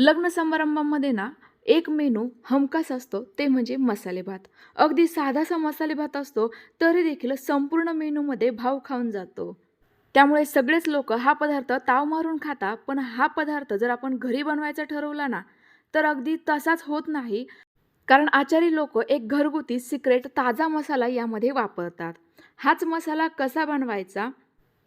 लग्न समारंभामध्ये ना एक मेनू हमखास असतो ते म्हणजे मसाले भात. अगदी साधासा मसाले भात असतो तरी देखील संपूर्ण मेनूमध्ये भाव खाऊन जातो. त्यामुळे सगळेच लोक हा पदार्थ ताव मारून खाता पण हा पदार्थ जर आपण घरी बनवायचा ठरवला ना तर अगदी तसाच होत नाही. कारण आचारी लोक एक घरगुती सिक्रेट ताजा मसाला यामध्ये वापरतात. हाच मसाला कसा बनवायचा?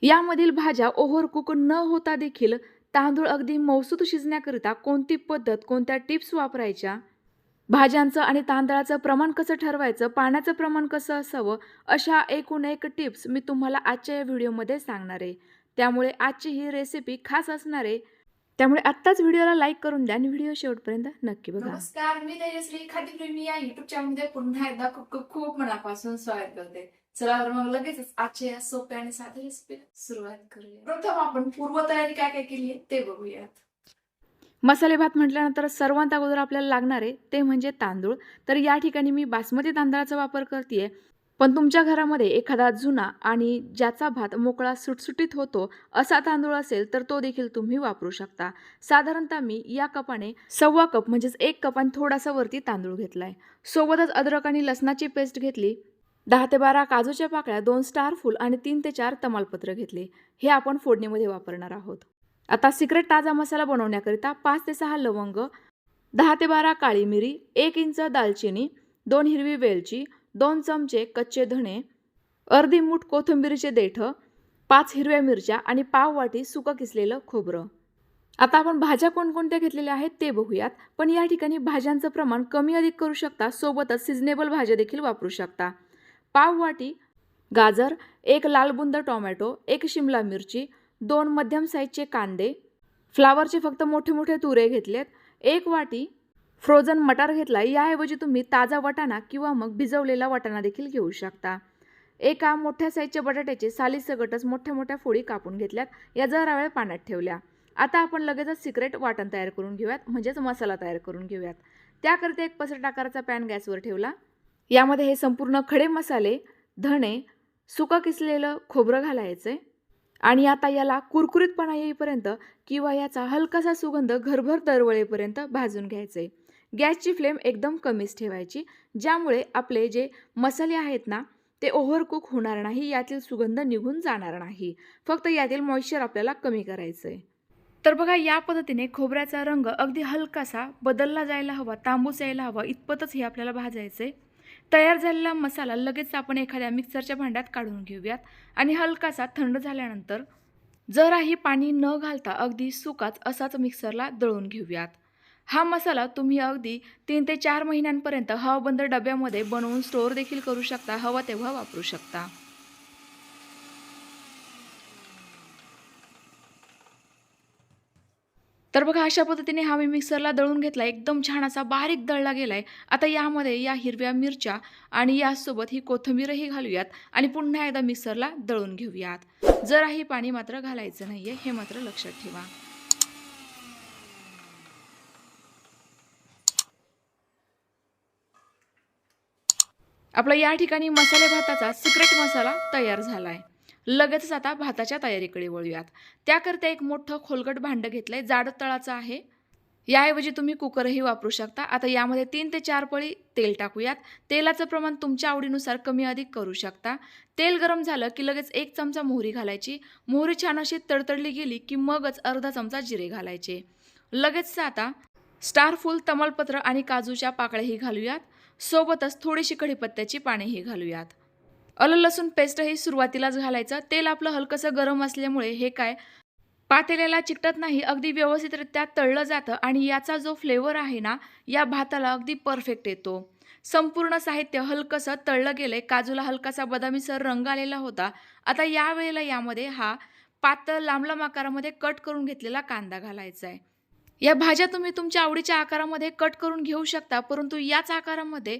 यामधील भाज्या ओव्हरकुक न होता देखील तांदूळ अगदी मौसूद शिजण्याकरिता कोणती पद्धत कोणत्या टिप्स वापरायच्या? भाज्यांचं आणि तांदळाचं प्रमाण कसं ठरवायचं? पाण्याचं प्रमाण कसं असावं? अशा एकूण एक टिप्स मी तुम्हाला आजच्या या व्हिडिओमध्ये सांगणार आहे. त्यामुळे आजची ही रेसिपी खास असणार आहे. त्यामुळे आत्ताच व्हिडिओला लाईक करून द्या आणि व्हिडिओ शेवटपर्यंत नक्की बघा. नमस्कार मी तेजश्री खाद्यप्रेमी या युट्यूब चॅनलमध्ये पुन्हा एकदा खूप खूप मनापासून स्वागत करते. चला तर मग लगेचच आजच्या या सोप्या आणि साध्या रेसिपी सुरुवात करूया. प्रथम आपण पूर्वतयारी काय काय केली आहे ते बघूयात. मसाले भात म्हटल्यानंतर सर्वात अगोदर आपल्याला लागणार आहे ते म्हणजे तांदूळ. तर या ठिकाणी मी बासमती तांदळाचा वापर करते पण तुमच्या घरामध्ये एखादा जुना आणि ज्याचा भात मोकळा सुटसुटीत होतो असा तांदूळ असेल तर तो देखील तुम्ही वापरू शकता. साधारणतः मी या कपाने सव्वा कप म्हणजेच एक कप आणि थोडासा वरती तांदूळ घेतला आहे सोबतच अद्रक आणि लसणाची पेस्ट घेतली. दहा ते बारा काजूच्या पाकळ्या दोन स्टार फुल आणि तीन ते चार तमालपत्र घेतले. हे आपण फोडणीमध्ये वापरणार आहोत. आता सिक्रेट ताजा मसाला बनवण्याकरिता पाच ते सहा लवंग दहा ते बारा काळी मिरी एक इंच दालचिनी दोन हिरवी वेलची दोन चमचे कच्चे धणे अर्धी मूठ कोथिंबीरीचे देठं पाच हिरव्या मिरच्या आणि पाव वाटी सुकं किसलेलं खोबरं. आता आपण भाज्या कोणकोणत्या घेतलेल्या आहेत ते बघूयात. पण या ठिकाणी भाज्यांचं प्रमाण कमी अधिक करू शकता सोबतच सिजनेबल भाज्या देखील वापरू शकता. पाव वाटी गाजर एक लालबुंद टोमॅटो एक शिमला मिरची दोन मध्यम साईजचे कांदे. फ्लावरचे फक्त मोठे मोठे तुरे घेतलेत. एक वाटी फ्रोझन मटार घेतला. याऐवजी तुम्ही ताजा वाटाणा किंवा मग भिजवलेला वाटाणा देखील घेऊ शकता. एका मोठ्या साईजच्या बटाट्याचे सालीसकटच मोठ्या मोठ्या फोडी कापून घेतल्यात. या जरा वेळ पाण्यात ठेवल्या. आता आपण लगेचच सिक्रेट वाटण तयार करून घेऊयात. म्हणजेच मसाला तयार करून घेऊयात. त्याकरिता एक पसरट आकाराचा पॅन गॅसवर ठेवला. यामध्ये हे संपूर्ण खडे मसाले धणे सुकं किसलेलं खोबरं घालायचं आहे आणि आता याला कुरकुरीतपणा येईपर्यंत किंवा याचा हलकासा सुगंध घरभर दरवळेपर्यंत भाजून घ्यायचं. आहे गॅसची फ्लेम एकदम कमीच ठेवायची ज्यामुळे आपले जे मसाले आहेत ना ते ओव्हरकुक होणार नाही यातील सुगंध निघून जाणार नाही. फक्त यातील मॉइश्चर आपल्याला कमी करायचं. आहे तर बघा या पद्धतीने खोबऱ्याचा रंग अगदी हलकासा बदलला जायला हवा तांबूस यायला हवा इतपतच हे आपल्याला भाजायचं. आहे तयार झालेला मसाला लगेच आपण एखाद्या मिक्सरच्या भांड्यात काढून घेऊयात. आणि हलकासा थंड झाल्यानंतर जराही पाणी न घालता अगदी सुकाच असाच मिक्सरला दळून घेऊयात. हा मसाला तुम्ही अगदी तीन ते चार महिन्यांपर्यंत हवाबंद डब्यामध्ये बनवून स्टोअर देखील करू शकता हवा तेव्हा वापरू शकता. तर बघा अशा पद्धतीने हा मी मिक्सरला दळून घेतला. एकदम छान असा बारीक दळला गेलाय. आता यामध्ये या हिरव्या मिरच्या आणि यासोबत ही कोथिंबीरही घालूयात आणि पुन्हा एकदा मिक्सरला दळून घेऊयात. जराही पाणी मात्र घालायचं नाहीये हे मात्र लक्षात ठेवा. आपला या ठिकाणी मसाले भाताचा सिक्रेट मसाला तयार झाला आहे लगेचच आता भाताच्या तयारीकडे वळूयात. त्याकरता एक मोठं खोलगट भांडं घेतलंय जाड तळाचं आहे. याऐवजी तुम्ही कुकरही वापरू शकता. आता यामध्ये तीन ते चार पळी तेल टाकूयात. तेलाचं प्रमाण तुमच्या आवडीनुसार कमी अधिक करू शकता. तेल गरम झालं की लगेच एक चमचा मोहरी घालायची. मोहरी छान अशी तडतडली गेली की मगच अर्धा चमचा जिरे घालायचे. लगेच आता स्टारफुल तमालपत्र आणि काजूच्या पाकळ्याही घालूयात. सोबतच थोडीशी कढीपत्त्याची पानेही घालूयात. अलं लसूण पेस्टही सुरुवातीलाच घालायचं. तेल आपलं हलकंसं गरम असल्यामुळे हे काय? पातेल्याला चिकटत नाही अगदी व्यवस्थितरित्या तळलं जातं आणि याचा जो फ्लेवर आहे ना या भाताला अगदी परफेक्ट येतो. संपूर्ण साहित्य हलकंसं तळलं गेलंय. काजूला हलकासा बदामीसर रंग आलेला होता. आता यावेळेला यामध्ये हा पातळ लांब आकारामध्ये कट करून घेतलेला कांदा घालायचा आहे या भाज्या तुम्ही तुमच्या आवडीच्या आकारामध्ये कट करून घेऊ शकता परंतु याच आकारामध्ये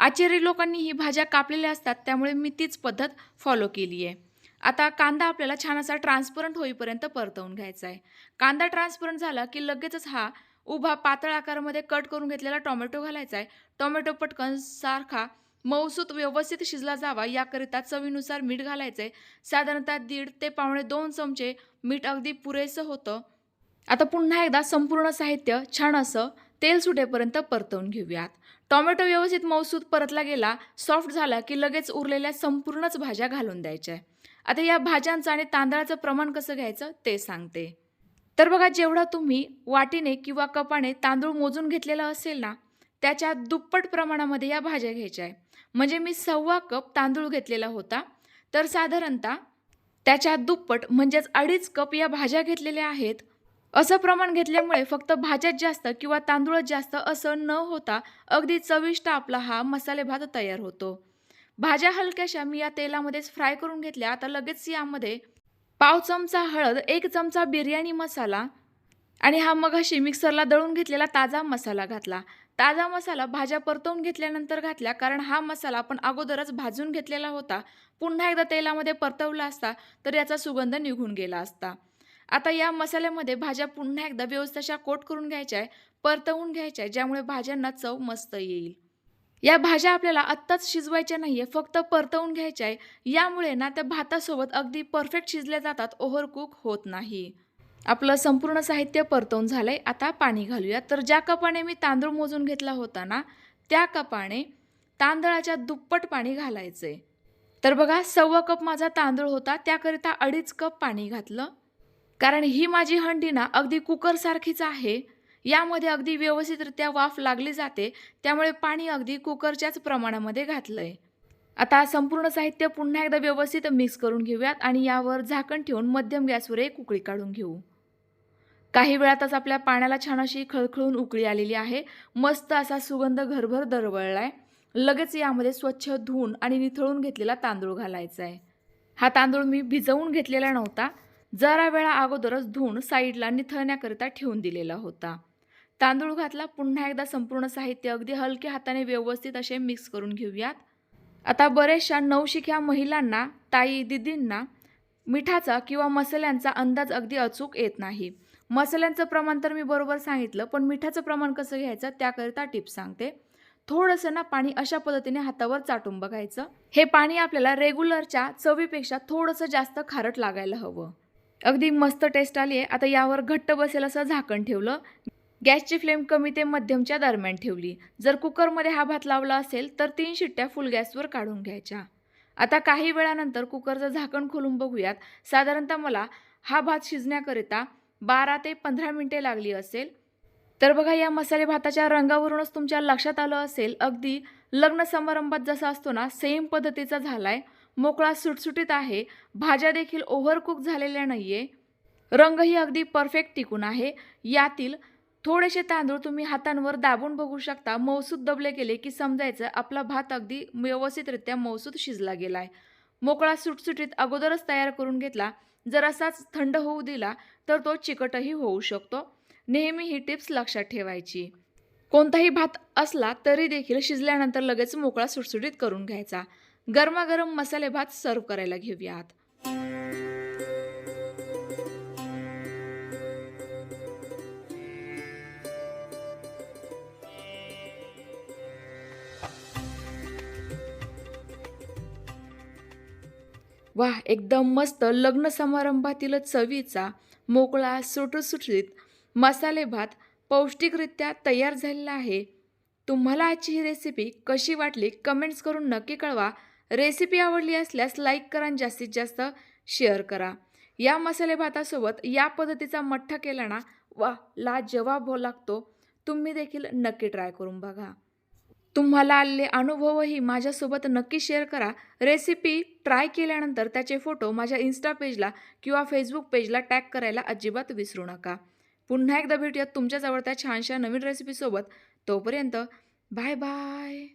आचारी लोकांनी ही भाज्या कापलेल्या असतात त्यामुळे मी तीच पद्धत फॉलो केली आहे. आता कांदा आपल्याला छान असा ट्रान्सपरंट होईपर्यंत परतवून घ्यायचा आहे. कांदा ट्रान्सपरंट झाला की लगेचच हा उभा पातळ आकारामध्ये कट करून घेतलेला टोमॅटो घालायचा आहे. टोमॅटो पटकन सारखा मौसूत व्यवस्थित शिजला जावा याकरिता चवीनुसार मीठ घालायचं आहे साधारणतः दीड ते पावणे दोन चमचे मीठ अगदी पुरेसं होतं. आता पुन्हा एकदा संपूर्ण साहित्य छान असं तेल सुटेपर्यंत परतवून घेऊयात. टोमॅटो व्यवस्थित मौसूद परतला गेला सॉफ्ट झाला की लगेच उरलेल्या संपूर्णच भाज्या घालून द्यायच्या. आता या भाज्यांचं आणि तांदळाचं प्रमाण कसं घ्यायचं ते सांगते. तर बघा जेवढा तुम्ही वाटीने किंवा कपाने तांदूळ मोजून घेतलेला असेल ना त्याच्या दुप्पट प्रमाणामध्ये या भाज्या घ्यायच्या आहे. म्हणजे मी सव्वा कप तांदूळ घेतलेला होता तर साधारणतः त्याच्या दुप्पट म्हणजेच अडीच कप या भाज्या घेतलेल्या आहेत असं प्रमाण घेतल्यामुळे फक्त भाज्यात जास्त किंवा तांदूळच जास्त असं न होता अगदी चविष्ट आपला हा मसाले भात तयार होतो. भाज्या हलक्याशा मी या तेलामध्येच फ्राय करून घेतल्या. आता लगेच यामध्ये पाव चमचा हळद एक चमचा बिर्याणी मसाला आणि हा मगाशी मिक्सरला दळून घेतलेला ताजा मसाला घातला. ताजा मसाला भाज्या परतवून घेतल्यानंतर घातल्या कारण हा मसाला आपण अगोदरच भाजून घेतलेला होता. पुन्हा एकदा तेलामध्ये परतवला असता तर याचा सुगंध निघून गेला असता. आता या मसाल्यामध्ये भाज्या पुन्हा एकदा व्यवस्थित कोट करून घ्यायच्या आहे परतवून घ्यायच्या आहे ज्यामुळे भाज्यांना चव मस्त येईल. या भाज्या आपल्याला आत्ताच शिजवायच्या नाही आहे फक्त परतवून घ्यायच्या आहे यामुळे ना त्या भातासोबत अगदी परफेक्ट शिजल्या जातात ओव्हरकुक होत नाही. आपलं संपूर्ण साहित्य परतवून झालं आहे आता पाणी घालूया. तर ज्या कपाने मी तांदूळ मोजून घेतला होता ना त्या कपाने तांदळाच्या दुप्पट पाणी घालायचं आहे तर बघा सव्वा कप माझा तांदूळ होता त्याकरिता अडीच कप पाणी घातलं. कारण ही माझी हंडी ना अगदी कुकरसारखीच आहे. यामध्ये अगदी व्यवस्थितरित्या वाफ लागली जाते. त्यामुळे पाणी अगदी कुकरच्याच प्रमाणामध्ये घातलं आहे आता संपूर्ण साहित्य पुन्हा एकदा व्यवस्थित मिक्स करून घेऊयात आणि यावर झाकण ठेवून मध्यम गॅसवर एक उकळी काढून घेऊ. काही वेळातच आपल्या पाण्याला छान अशी खळखळून उकळी आलेली आहे. मस्त असा सुगंध घरभर दरवळला आहे लगेच यामध्ये स्वच्छ धुवून आणि निथळून घेतलेला तांदूळ घालायचा आहे हा तांदूळ मी भिजवून घेतलेला नव्हता. जरा वेळा अगोदरच धुवून साईडला निथळण्याकरिता ठेवून दिलेला होता. तांदूळ घातला पुन्हा एकदा संपूर्ण साहित्य अगदी हलक्या हाताने व्यवस्थित असे मिक्स करून घेऊयात. आता बऱ्याचशा नवशिक्या महिलांना ताई दिदींना मिठाचा किंवा मसाल्यांचा अंदाज अगदी अचूक येत नाही. मसाल्यांचं प्रमाण तर मी बरोबर सांगितलं पण मिठाचं प्रमाण कसं घ्यायचं त्याकरिता टिप्स सांगते. थोडंसं ना पाणी अशा पद्धतीने हातावर चाटून बघायचं. हे पाणी आपल्याला रेग्युलरच्या चवीपेक्षा थोडंसं जास्त खारट लागायला हवं. अगदी मस्त टेस्ट आली आहे. आता यावर घट्ट बसेल असं झाकण ठेवलं. गॅसची फ्लेम कमी ते मध्यमच्या दरम्यान ठेवली. जर कुकरमध्ये हा भात लावला असेल तर तीन शिट्ट्या फुल गॅसवर काढून घ्यायच्या. आता काही वेळानंतर कुकरचं झाकण खोलून बघूयात. साधारणतः मला हा भात शिजण्याकरिता बारा ते पंधरा मिनिटे लागली असेल. तर बघा या मसाले भाताच्या रंगावरूनच तुमच्या लक्षात आलं असेल. अगदी लग्न समारंभात जसा असतो ना सेम पद्धतीचा झाला आहे मोकळा सुटसुटीत आहे. भाज्या देखील ओव्हरकुक झालेल्या नाही आहे रंगही अगदी परफेक्ट टिकून आहे. यातील थोडेसे तांदूळ तुम्ही हातांवर दाबून बघू शकता. मौसूद दबले गेले की समजायचं आपला भात अगदी व्यवस्थितरित्या मौसूद शिजला गेला आहे मोकळा सुटसुटीत अगोदरच तयार करून घेतला. जर असाच थंड होऊ दिला तर तो चिकटही होऊ शकतो. नेहमी ही टिप्स लक्षात ठेवायची. कोणताही भात असला तरी देखील शिजल्यानंतर लगेच मोकळा सुटसुटीत करून घ्यायचा. गरमागरम मसाले भात सर्व करायला घेऊयात. वा एकदम मस्त लग्न समारंभातील चवीचा मोकळा सुटसुटीत मसाले भात पौष्टिकरित्या तयार झालेला आहे. तुम्हाला आजची ही रेसिपी कशी वाटली कमेंट्स करून नक्की कळवा. रेसिपी आवडली असल्यास लाईक करा आणि जास्तीत जास्त शेअर करा. या मसाले भातासोबत या पद्धतीचा मठ्ठा केला ना वा ला जवाब हो लागतो. तुम्ही देखील नक्की ट्राय करून बघा. तुम्हाला आलेले अनुभवही माझ्यासोबत नक्की शेअर करा. रेसिपी ट्राय केल्यानंतर त्याचे फोटो माझ्या इन्स्टा पेजला किंवा फेसबुक पेजला टॅग करायला अजिबात विसरू नका. पुन्हा एकदा भेटूयात तुमच्याच आवडत्या छानशा नवीन रेसिपीसोबत तोपर्यंत बाय बाय